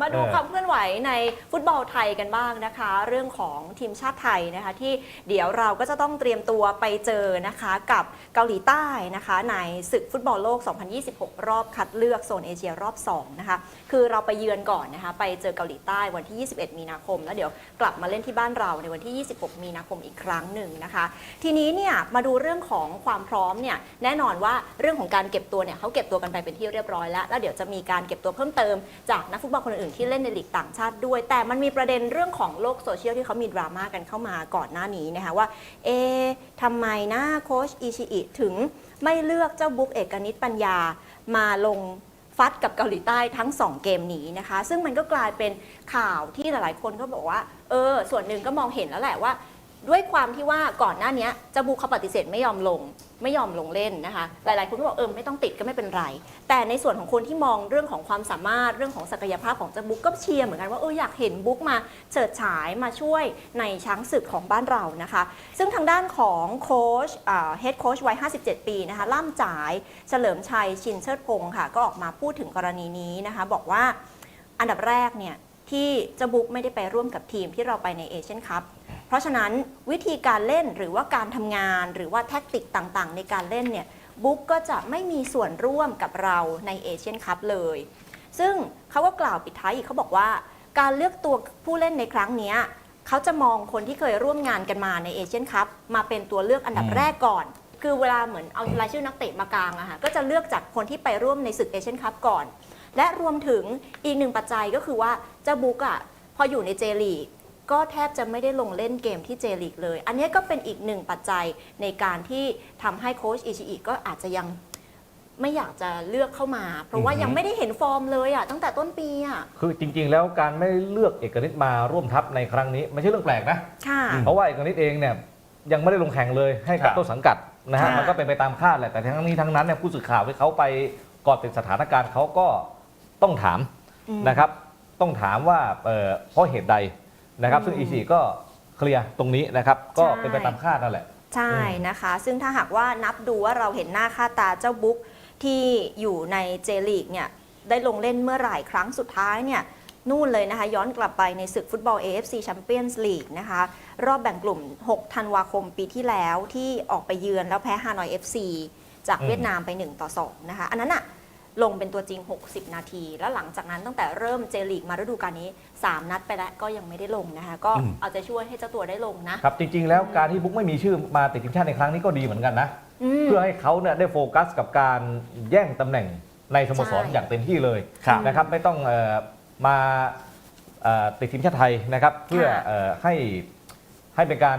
มาดูเออความเคลื่อนไหวในฟุตบอลไทยกันบ้างนะคะ เรื่องของทีมชาติไทยนะคะที่เดี๋ยวเราก็จะต้องเตรียมตัวไปเจอนะคะกับเกาหลีใต้นะคะในศึกฟุตบอลโลก 2026 รอบคัดเลือกโซนเอเชียรอบ2นะคะคือเราไปเยือนก่อนนะคะไปเจอเกาหลีใต้วันที่ 21 มีนาคม แล้วเดี๋ยวกลับมาเล่นที่บ้านเราในวันที่ 26 มีนาคมอีกครั้งหนึ่งนะคะ ทีนี้เนี่ยมาดูเรื่องของความพร้อมเนี่ยแน่นอนว่าเรื่องของการเก็บตัวเนี่ยเขาเก็บตัวกันไปเป็นที่เรียบร้อยแล้วแล้วเดี๋ยวจะมีการเก็บตัวเพิ่มเติมจากนักฟุตบอลคนอื่นงที่เล่นในลีกต่างชาติด้วย แต่มันมีประเด็นเรื่องของโลกโซเชียลที่เขามีดราม่ากันเข้ามาก่อนหน้านี้นะคะว่า เอ๊ทำไมนะโค้ชอิชิอิถึงไม่เลือกเจ้าบุ๊กเอกนิตปัญญามาลงฟัดกับเกาหลีใต้ทั้ง 2 เกมนี้นะคะ ซึ่งมันก็กลายเป็นข่าวที่หลายๆ คนก็บอกว่า เออ ส่วนหนึ่งก็มองเห็นแล้วแหละว่า ด้วยความที่ว่าก่อนหน้านี้เจ้าบุ๊กเขาปฏิเสธไม่ยอมลง ไม่ยอมลงเล่นนะคะ หลายๆคนก็บอกเออไม่ต้องติดก็ไม่เป็นไร แต่ในส่วนของคนที่มองเรื่องของความสามารถเรื่องของศักยภาพของเจ้าบุ๊กก็เชียร์เหมือนกันว่าเอออยากเห็นบุ๊กมาเฉิดฉายมาช่วยในช้างศึกของบ้านเรานะคะ ซึ่งทางด้านของโค้ชเฮดโค้ชวัย 57 ปีนะคะล่ำจ่ายเฉลิมชัยชินเชิดพงศ์ค่ะ ก็ออกมาพูดถึงกรณีนี้นะคะ บอกว่าอันดับแรกเนี่ยที่เจบุ๊กไม่ได้ไปร่วมกับทีมที่เราไปในเอเชียนคัพ เพราะฉะนั้นวิธีการเล่นหรือว่าการทำงาน หรือว่าแท็กติกต่างๆ ในการเล่นเนี่ยบุ๊กก็จะไม่มีส่วนร่วมกับเราในเอเชียนคัพเลย ซึ่งเขาก็กล่าวปิดท้ายอีกเขาบอกว่า การเลือกตัวผู้เล่นในครั้งนี้เขาจะมองคนที่เคยร่วมงานกันมาในเอเชียนคัพมาเป็นตัวเลือกอันดับแรกก่อน คือเวลาเหมือนเอารายชื่อนักเตะมากลางอะค่ะก็จะเลือกจากคนที่ไปร่วมในศึกเอเชียนคัพก่อน และรวมถึงอีกหนึ่งปัจจัยก็คือว่าเจ้าบุ๊กอะพออยู่ในเจลีก ก็แทบจะไม่ได้ลงเล่นเกมที่เจลีกเลย อันนี้ก็เป็นอีกหนึ่งปัจจัยในการที่ทำให้โค้ชอิชิอิก็อาจจะยังไม่อยากจะเลือกเข้ามา เพราะว่าอือฮึยังไม่ได้เห็นฟอร์มเลยอะตั้งแต่ต้นปีอะคือจริง ๆ แล้วการไม่เลือกเอกนิตมาร่วมทัพในครั้งนี้ไม่ใช่เรื่องแปลกนะ ค่ะ เพราะว่าเอกนิตเองเนี่ยยังไม่ได้ลงแข่งเลยให้กับครับ ต้นสังกัดนะฮะค่ะ มันก็เป็นไปตามคาดแหละแต่ทั้งนี้ทั้งนั้นเนี่ยผู้สื่อข่าวที่เขาไปเกาะติดสถานการณ์เขาก็ต้องถามอืม นะครับ ต้องถามว่าเอ่อเพราะเหตุใด นะครับอืมซึ่งอีซีก็เคลียร์ตรงนี้นะครับก็ใช่เป็นไปตามคาดนั่นแหละ ใช่นะคะ ซึ่งถ้าหากว่านับดูว่าเราเห็นหน้าค่าตาเจ้าบุ๊กที่อยู่ในเจลีกเนี่ยได้ลงเล่นเมื่อไหร่ครั้งสุดท้ายเนี่ยนู่นเลยนะคะ ย้อนกลับไปในศึกฟุตบอล AFC Champions League นะคะ รอบแบ่งกลุ่ม 6 ธันวาคมปีที่แล้วที่ออกไปเยือนแล้วแพ้ฮานอย FC จากอืมเวียดนามไป 1 ต่อ 2 นะคะ อันนั้นอะ ลงเป็นตัวจริง 60 นาที แล้วหลังจากนั้นตั้งแต่เริ่มเจลีกมาฤดูกาลนี้ 3 นัดไปแล้วก็ยังไม่ได้ลงนะคะ ก็อืม เอาใจช่วยให้เจ้าตัวได้ลงนะ ครับจริง ๆ แล้วการที่บุ๊กไม่มีชื่อมาติดทีมชาติในครั้งนี้ก็ดีเหมือนกันนะ อืม เพื่อให้เขาเนี่ยได้โฟกัสกับการแย่งตำแหน่งในสโมสรใช่ อย่างเต็มที่เลยครับ นะครับไม่ต้องเอ่อมาเอ่อติดทีมชาติไทยนะครับเพื่อเอ่อให้ให้เป็นการ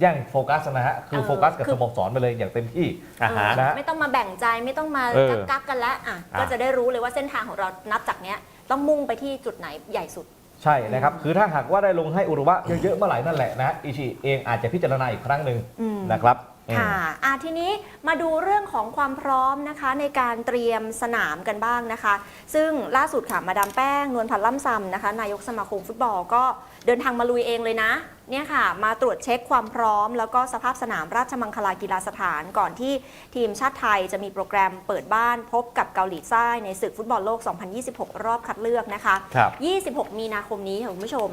แย่งโฟกัสนะฮะ คือเออ โฟกัสกับคือสโมสรไปเลยอย่างเต็มที่อ่าฮะ นะฮะ ไม่ต้องมาแบ่งใจไม่ต้องมาเออกักๆกันแล้วอะอะ ก็จะได้รู้เลยว่าเส้นทางของเรานับจากเนี้ยต้องมุ่งไปที่จุดไหนใหญ่สุด ใช่นะครับ คือถ้าหากว่าได้ลงให้อุรุวะเยอะๆเมื่อไหร่นั่นแหละนะฮะอิชิเองอาจจะพิจารณาอีกครั้งหนึ่งอืม นะครับอืมค่ะอะทีนี้มาดูเรื่องของความพร้อมนะคะในการเตรียมสนามกันบ้างนะคะ ซึ่งล่าสุดค่ะมาดามแป้งนวลพันธ์ล่ำซำนะคะ นายกสมาคมฟุตบอลก็ เดินทางมาลุยเองเลยนะ เนี่ยค่ะ มาตรวจเช็คความพร้อม แล้วก็สภาพสนามราชมังคลากีฬาสถานก่อนที่ทีมชาติไทยจะมีโปรแกรมเปิดบ้านพบกับเกาหลีใต้ในศึกฟุตบอลโลก 2026 รอบคัดเลือกนะคะ ครับ 26 มีนาคมนี้ค่ะคุณผู้ชม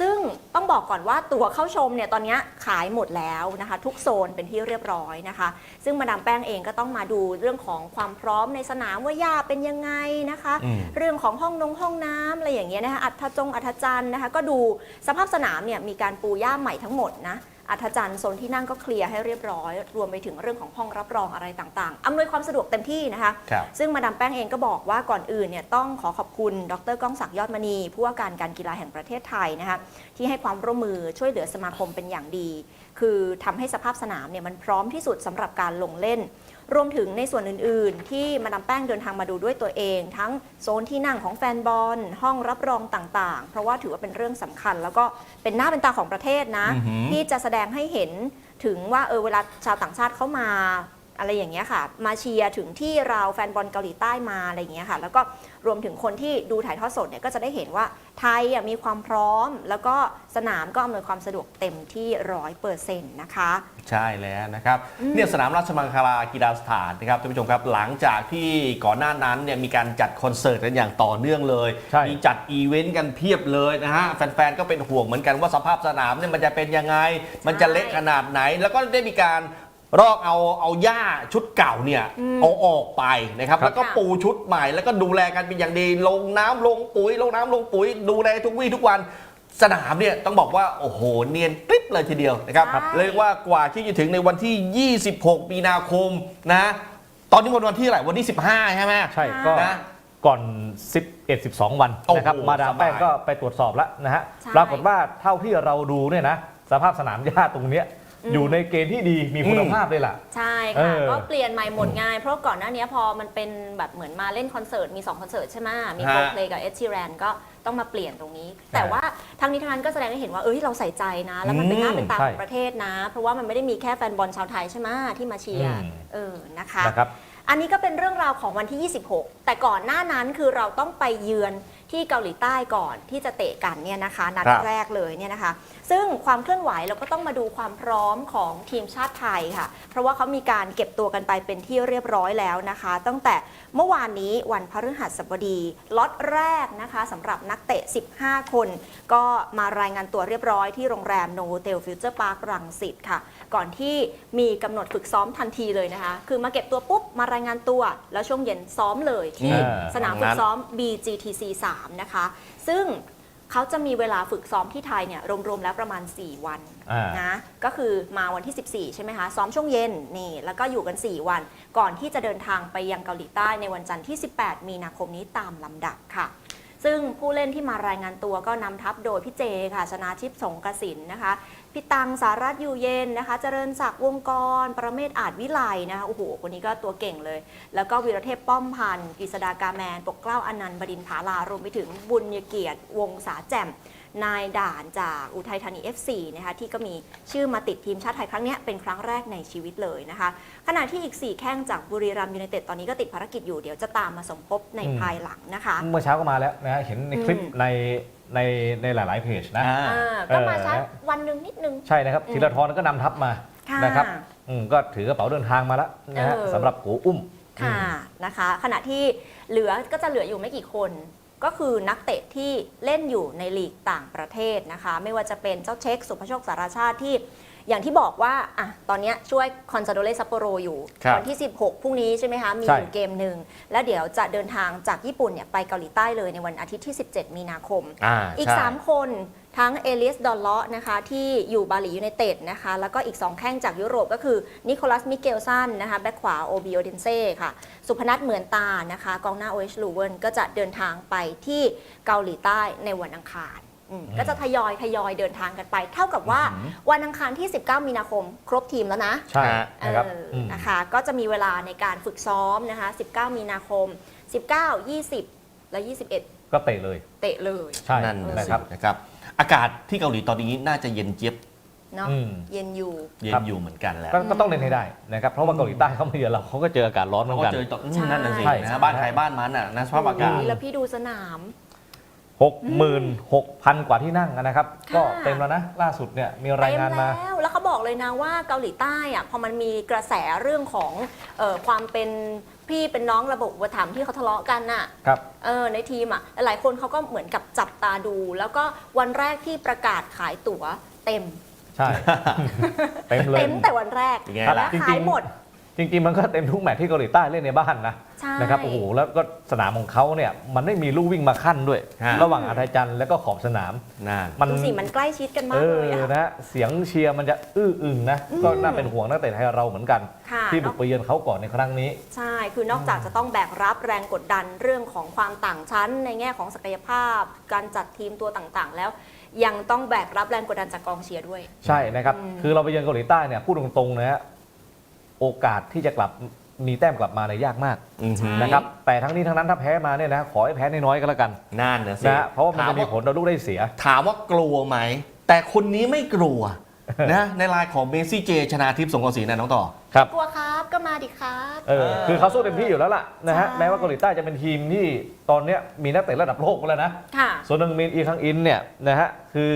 ซึ่งต้องบอกก่อนว่าตั๋วเข้าชมเนี่ยตอนนี้ขายหมดแล้วนะคะ ทุกโซนเป็นที่เรียบร้อยนะคะ ซึ่งมาดามแป้งเองก็ต้องมาดูเรื่องของความพร้อมในสนามว่าหญ้าเป็นยังไงนะคะ อืม เรื่องของห้องนงห้องน้ำอะไรอย่างเงี้ยนะคะอัฐจงอัฐจันทร์นะคะ ก็ดูสภาพสนามเนี่ยมีการปูหญ้าใหม่ทั้งหมดนะอัฐจันทร์โซนที่นั่งก็เคลียร์ให้เรียบร้อย รวมไปถึงเรื่องของห้องรับรองอะไรต่างๆ อำนวยความสะดวกเต็มที่นะคะครับซึ่งมาดามแป้งเองก็บอกว่าก่อนอื่นเนี่ยต้องขอขอบคุณ ดรก้องศักดิ์ยอดมณี ผู้ว่าการการกีฬาแห่งประเทศไทยนะคะที่ให้ความร่วมมือช่วยเหลือสมาคมเป็นอย่างดี คือทำให้สภาพสนามเนี่ยมันพร้อมที่สุดสำหรับการลงเล่น รวมถึงในส่วนอื่น ๆ ที่มาดามแป้งเดินทางมาดูด้วยตัวเอง ทั้งโซนที่นั่งของแฟนบอล ห้องรับรองต่าง ๆ เพราะว่าถือว่าเป็นเรื่องสำคัญ แล้วก็เป็นหน้าเป็นตาของประเทศนะอือหือที่จะแสดงให้เห็นถึงว่าเออเวลาชาวต่างชาติเข้ามา อะไรอย่างเงี้ยค่ะ มาเชียร์ถึงที่เราแฟนบอลเกาหลีใต้มาอะไรอย่างเงี้ยค่ะ แล้วก็รวมถึงคนที่ดูถ่ายทอดสดเนี่ยก็จะได้เห็นว่าไทยอะมีความพร้อม แล้วก็สนามก็อำนวยความสะดวกเต็มที่ร้อยเปอร์เซ็นต์นะคะ ใช่แล้วนะครับอืมเนี่ยสนามราชมังคลากีฬาสถานนะครับท่านผู้ชมครับหลังจากที่ก่อนหน้านั้นเนี่ยมีการจัดคอนเสิร์ตกันอย่างต่อเนื่องเลยใช่มีจัดอีเวนต์กันเพียบเลยนะฮะแฟนๆก็เป็นห่วงเหมือนกันว่าสภาพสนามเนี่ยมันจะเป็นยังไง มันจะเละขนาดไหน แล้วก็ได้มีการ รอกเอาเอาหญ้าชุดเก่าเนี่ยอืมเอาออกไปนะครับครับแล้วก็ปูชุดใหม่แล้วก็ดูแลกันเป็นอย่างดีลงน้ำลงปุ๋ยลงน้ำลงปุ๋ย ดูแลทุกวี่ทุกวันสนามเนี่ยต้องบอกว่า โอ้โห เนียนกริบเลยทีเดียวนะครับใช่เรียกว่ากว่าที่จะถึงในวันที่ 26 มีนาคมนะตอนนี้วันวันที่อะไหรวันที่ 15 ใช่ไหมใช่ก็นะก่อน 11 12 วันนะครับโอ้โหมาดามแป้งสบายก็ไปตรวจสอบแล้วนะฮะใช่ปรากฏว่าเท่าที่เราดูเนี่ยนะสภาพสนามหญ้าตรงเนี้ย อืมอยู่ในเกณฑ์ที่ดีมีคุณอืมภาพเลยล่ะ ใช่เอค่ะอก็เปลี่ยนใหม่หมดง่าย เพราะก่อนหน้านี้พอมันเป็นแบบเหมือนมาเล่นคอนเสิร์ต มี 2 คอนเสิร์ตใช่ไหมมีฮะโ l เพลกับเอช r ีแรนก็ต้องมาเปลี่ยนตรงนี้ แต่ว่าทั้งนี้ทั้งนั้นก็แสดงให้เห็นว่าเอ้ยเราใส่ใจนะ แล้วมันเป็นหน้าเป็นตาใช่ของประเทศนะ เพราะว่ามันไม่ได้มีแค่แฟนบอลชาวไทยใช่ไหมที่มาเชียร์อืม เออนะคะ นะครับ อันนี้ก็เป็นเรื่องราวของวันที่ 26 แต่ก่อนหน้านั้นคือเราต้องไปเยือน ที่เกาหลีใต้ก่อนที่จะเตะกันเนี่ยนะคะนัดครับ แรกเลยเนี่ยนะคะ ซึ่งความเคลื่อนไหวเราก็ต้องมาดูความพร้อมของทีมชาติไทยค่ะ เพราะว่าเขามีการเก็บตัวกันไปเป็นที่เรียบร้อยแล้วนะคะ ตั้งแต่เมื่อวานนี้วันพฤหัสบดีล็อตแรกนะคะสำหรับนักเตะ 15 คน ก็มารายงานตัวเรียบร้อยที่โรงแรมโนเทลฟิวเจอร์พาร์ครังสิตค่ะ ก่อนที่มีกำหนดฝึกซ้อมทันทีเลยนะคะ คือมาเก็บตัวปุ๊บมารายงานตัว แล้วช่วงเย็นซ้อมเลยที่อ่าสนามฝึกซ้อม BGTC 3 นะคะ ซึ่งเขาจะมีเวลาฝึกซ้อมที่ไทยเนี่ยรวมๆแล้วประมาณ 4 วันอ่านะก็คือมาวันที่ 14 ใช่ไหมคะ ซ้อมช่วงเย็นนี่แล้วก็อยู่กัน 4 วัน ก่อนที่จะเดินทางไปยังเกาหลีใต้ในวันจันทร์ที่ 18 มีนาคมนี้ตามลำดับค่ะ ซึ่งผู้เล่นที่มารายงานตัวก็นำทัพโดยพี่เจค่ะ ชนาทิพย์สงกสินนะคะพี่ตังสารัตน์อยู่เย็นนะคะ เจริญศักดิ์วงกร ประเมศอาจวิไลนะคะโอ้โหคนนี้ก็ตัวเก่งเลย แล้วก็วีรเทพป้อมพันธ์กฤษดากาแมน ปกเกล้าอนันต์บดินผาลารวมไปถึงบุญยเกียรติวงศาแจ่ม นายด่านจากอุทัยธานี FC นะคะที่ก็มีชื่อมาติดทีมชาติไทยครั้งเนี้ยเป็นครั้งแรกในชีวิตเลยนะคะขณะที่อีก 4 แข้งจากบุรีรัมย์ยูไนเต็ดตอนนี้ก็ติดภารกิจอยู่เดี๋ยวจะตามมาสมทบในอืมภายหลังนะคะ เมื่อเช้าก็มาแล้วนะฮะเห็นในคลิปอืมในในในหลาย ๆ เพจนะอ่าอ่าก็มาเออช้าวันหนึ่งนิดนึง ใช่นะครับอืมธีรทรก็นำทัพมาค่ะนะครับอืมก็ถือกระเป๋าเดินทางมาแล้วนะฮะเออสำหรับโกอุ้มค่ะนะคะ ขณะที่เหลือก็จะเหลืออยู่ไม่กี่คน ก็คือนักเตะที่เล่นอยู่ในลีกต่างประเทศนะคะ ไม่ว่าจะเป็นเจ้าเช็คสุภโชคสารชาติที่ อย่างที่บอกว่าอะตอนเนี้ยช่วยคอนซาโดเลซัปโปโรอยู่ครับวัที่ 16 พรุ่งนี้ใช่ไหมคะ มีใช่ อยู่เกมหนึ่ง แล้วเดี๋ยวจะเดินทางจากญี่ปุ่นเนี่ยไปเกาหลีใต้เลยในวันอาทิตย์ที่ 17 มีนาคม อ่าอีก ใช่ 3 คนทั้งเอเลียสดอลเลาะนะคะ ที่อยู่บาหลียูไนเต็ดนะคะ แล้วก็อีก 2 แข้งจากยุโรปก็คือนิโคลัสมิเกลสันนะคะ แบ็คขวาโอบิโอเดนเซ่ค่ะ สุพนัทเหมือนตานะคะ กองหน้าโอเอชลูเวนก็จะเดินทางไปที่เกาหลีใต้ในวันอังคาร อืมอืมก็จะทยอยทยอยเดินทางกันไป เท่ากับว่าวันอังคารที่ 19 มีนาคม ครบทีมแล้วนะใช่ฮะนะครับเอออม นะคะก็จะมีเวลาในการฝึกซ้อมนะคะ 19 มีนาคม 19 20 และ 21 ก็เตะเลย เตะเลยใช่นั่นนะนะคครัรับบ นะครับ อากาศที่เกาหลีตอนนี้น่าจะเย็นเจี๊ยบเนาะอืม เย็นอยู่ เย็ครันบอยู่เหมือนกันแหล้วก็ก็ต้องเล่นให้ได้นะครับ เพราะว่าเกาหลีใต้เขามาเยือนเราเขาก็เจออากาศร้อนเหมืเราอนก็กัน เจอต่ออืมใช่นั่นน่ะสิใช่ นะฮะบ้านใครบ้านมันอะนะสภาพอากาศโอ้ยแล้วพี่ดูสนาม หกหมื่นหกพันกว่าที่นั่งนะครับค่ะก็เต็มแล้วนะ ล่าสุดเนี่ยมีรายงานมาเต็แล้วแล้วเขาบอกเลยนะว่าเกาหลีใต้อะพอมันมีกระแสเรื่องของเออความเป็นพี่เป็นน้องระบบอุปถัมภ์ที่เขาทะเลาะกันน่ะครับเออในทีมอะหลายคนเขาก็เหมือนกับจับตาดู แล้วก็วันแรกที่ประกาศขายตั๋วเต็ม ใช่ เต็มเลยเต็มแต่วันแรกเป็นไงครับและจริงๆขายหมด จริงๆ มันก็เต็มทุกแมตช์ที่เกาหลีใต้เล่นในบ้านนะใช่ นะครับโอ้โหแล้วก็สนามของเขาเนี่ยมันไม่มีลู่วิ่งมาขั้นด้วย ฮะ ระหว่างอาทัยจันทร์แล้วก็ขอบสนาม นั่น มันดูสิมันใกล้ชิดกันมาเอกเลยออะนะเสียงเชียร์มันจะอื้ออึงนะก็น่าเป็นห่วงนักเตะไทยเราเหมือนกัน ค่ะที่บุกไปเยือนเขาก่อนในครั้งนี้ ใช่ คือนอกจากจะต้องแบกรับแรงกดดันเรื่องของความต่างชั้น ในแง่ของศักยภาพ การจัดทีมตัวต่างๆ แล้ว ยังต้องแบกรับแรงกดดันจากกองเชียร์ด้วย ใช่นะครับ อืม คือเราไปเยือนเกาหลีใต้เนี่ยพูดตรงๆนะฮะ โอกาสที่จะกลับมีแต้มกลับมาเนี่ยยากมากอือหือนะครับแต่ทั้งนี้ทั้งนั้นถ้าแพ้มาเนี่ยนะขอให้แพ้น้อยๆก็แล้วกันนั่นนะสินะฮะเพราะว่ามันจะมีผลต่อลูกได้เสีย ถามว่ากลัวไหม แต่คนนี้ไม่กลัว นะในไลน์ของเมซี่เจ ชนาทิพย์สงกระสีนะน้องต่อ ครับกลัวครับก็มาดิครับเออ คือเขาสู้เต็มที่อยู่แล้วล่ะนะฮะใช่ แม้ว่าเกาหลีใต้จะเป็นทีมที่ตอนเนี้ยมีนักเตะระดับโลกมาแล้วนะค่ะ ส่วนหนึ่งมินอีคังอินเนี่ยนะฮะคือ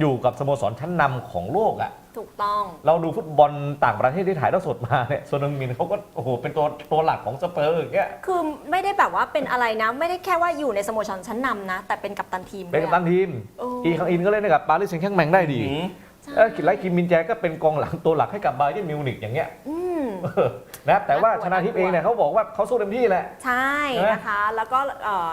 อยู่กับสโมสรชั้นนำของโลกอะถูกต้อง เราดูฟุตบอลต่างประเทศที่ถ่ายทอดสดมาเนี่ยส่วนหนึ่งมินเขาก็โอ้โหเป็นตัวตัวหลักของสเปอร์อย่างเงี้ยคือไม่ได้แบบว่าเป็นอะไรนะ ไม่ได้แค่ว่าอยู่ในสโมสรชั้นนำนะ แต่เป็นกัปตันทีมเป็นกัปตันด้วยอะ ทีม โอ้ อีคังอินก็เล่นให้กับปารีสแซงต์แชร์กแมงได้ดีอืม ใช่เออกินไลคิมมินแจก็เป็นกองหลังตัวหลักให้กับบาเยิร์นมิวนิกอย่างเงี้ยอืม เออนะแต่ว่าน่ากลัวชนะทิพย์เองเนี่ยเขาบอกว่าเขาสู้เต็มที่แหละ ใช่ใช่ไหมนะคะ แล้วก็เอ่อ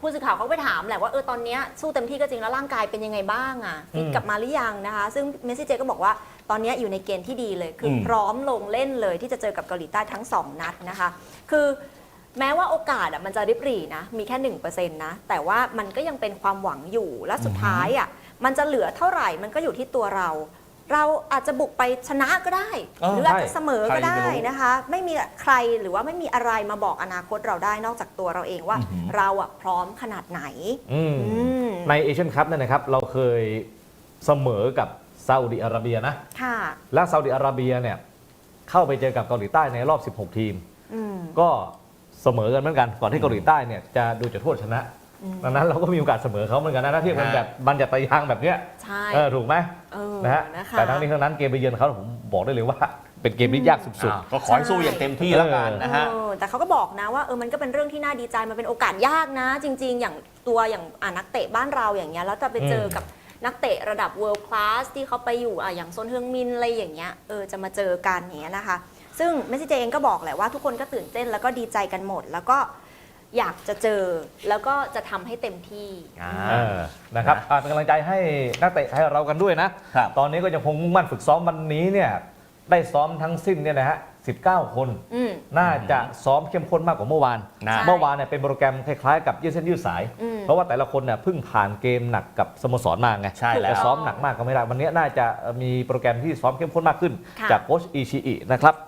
ผู้สื่อข่าวเขาไปถามแหละว่าเออตอนเนี้ยสู้เต็มที่ก็จริงแล้วร่างกายเป็นยังไงบ้างอะฟิตอืมกลับมาหรือยังนะคะ ซึ่งเมสซี่เจก็บอกว่าตอนเนี้ยอยู่ในเกณฑ์ที่ดีเลย คืออม พร้อมลงเล่นเลยที่จะเจอกับเกาหลีใต้ทั้ง 2 นัดนะคะ คือแม้ว่าโอกาสอะมันจะริบหรี่นะ มีแค่ 1%นะ แต่ว่ามันก็ยังเป็นความหวังอยู่และสุดท้ายอะมันจะเหลือเท่าไหร่มันก็อยู่ที่ตัวเรา เราอาจจะบุกไปชนะก็ได้ เออหรืออาจจะใช่เสมอก็ได้ใครจะรู้นะคะ ไม่มีใครหรือว่าไม่มีอะไรมาบอกอนาคตเราได้นอกจากตัวเราเองว่า อือหือ เราอะพร้อมขนาดไหน อืม อืมในเอเชียนคัพเนี่ยนะครับ เราเคยเสมอกับซาอุดิอาระเบียนะ ค่ะ และซาอุดิอาระเบียเนี่ยเข้าไปเจอกับเกาหลีใต้ในรอบ 16 ทีม อืม ก็เสมอกันเหมือนกันก่อนที่เกาหลีใต้เนี่ยจะดูจุดโทษชนะอืม ดังนั้นเราก็มีโอกาสเสมอเขาเหมือนกันนะถ้าเทียบกันแบบบัญญัติยางแบบเนี้ยใช่เออถูกไหมเออนะฮะนะคะ แต่ทั้งนี้ทั้งนั้นเกมไปเยือนเขาผมบอกได้เลยว่า เป็นเกมที่ยากสุดอ่าก็ขอให้สู้อย่างเต็มที่แล้วกันนะฮะ เออแต่เขาก็บอกนะว่าเออมันก็เป็นเรื่องที่น่าดีใจมันเป็นโอกาสยากนะ จริง ๆ อย่างตัวอย่างอ่านักเตะบ้านเราอย่างเงี้ยแล้วจะไปเจอกับนักเตะระดับ world class ที่เขาไปอยู่อะอย่างโซนเฮืองมินอะไรอย่างเงี้ยเออจะมาเจอกันอย่างเงี้ยนะคะ ซึ่งเมสซี่เจเองก็บอกแหละว่าทุกคนก็ตื่นเต้นแล้วก็ดีใจกันหมด แล้วก็ อยากจะเจอแล้วก็จะทำให้เต็มที่ อ่าๆเออนะครับอะเป็นกำลังใจให้นักเตะให้เรากันด้วยนะ ครับตอนนี้ก็ยังคงมุ่งมั่นฝึกซ้อมวันนี้เนี่ยได้ซ้อมทั้งสิ้นเนี่ยนะฮะ 19 คน อืม น่าจะซ้อมเข้มข้นมากกว่าเมื่อวาน นะใช่เมื่อวานเนี่ยเป็นโปรแกรมคล้ายๆกับยืดเส้นยืดสาย อืม เพราะว่าแต่ละคนเนี่ยเพิ่งผ่านเกมหนักกับสโมสรมาไงใช่แล้ว จะซ้อมหนักมากก็ไม่ได้ วันนี้น่าจะมีโปรแกรมที่ซ้อมเข้มข้นมากขึ้น ค่ะ จากโค้ชอิชิอินะครับพ